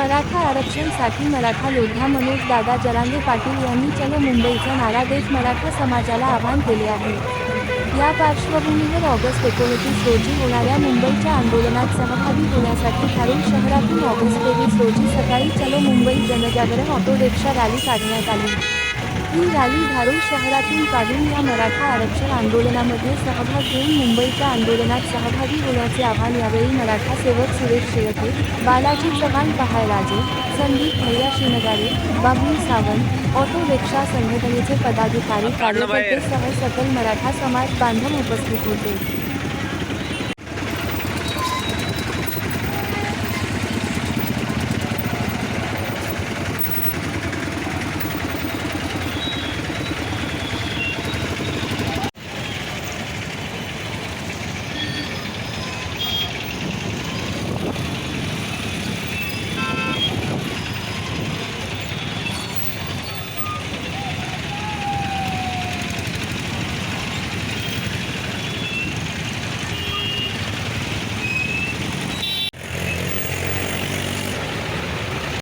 मराठा आरक्षणसाठी मराठा योद्धा मनोज दादा जरांगे पाटील यांनी चलो मुंबईचा नारा देत मराठा समाजाला आवाहन केले आहे. या पार्श्वभूमीवर ऑगस्ट एकोणतीस रोजी होणाऱ्या मुंबईच्या आंदोलनात सहभागी होण्यासाठी धारूर शहरातून ऑगस्ट तेवीस रोजी सकाळी चलो मुंबई जनजागरण ऑटो रिक्षा रॅली काढण्यात आली. ही रॅली धारूर शहरातून काढून या मराठा आरक्षण आंदोलनामध्ये सहभाग घेऊन मुंबईच्या आंदोलनात सहभागी होण्याचे आवाहन यावेळी मराठा सेवक सुरेश शेळके बालाजी चव्हाण पहायराजे संदीप भैया शिनगारे बाबुल सावंत ऑटो रिक्षा संघटनेचे पदाधिकारी कार्यकर्ते सह सकल मराठा समाज बांधव उपस्थित होते.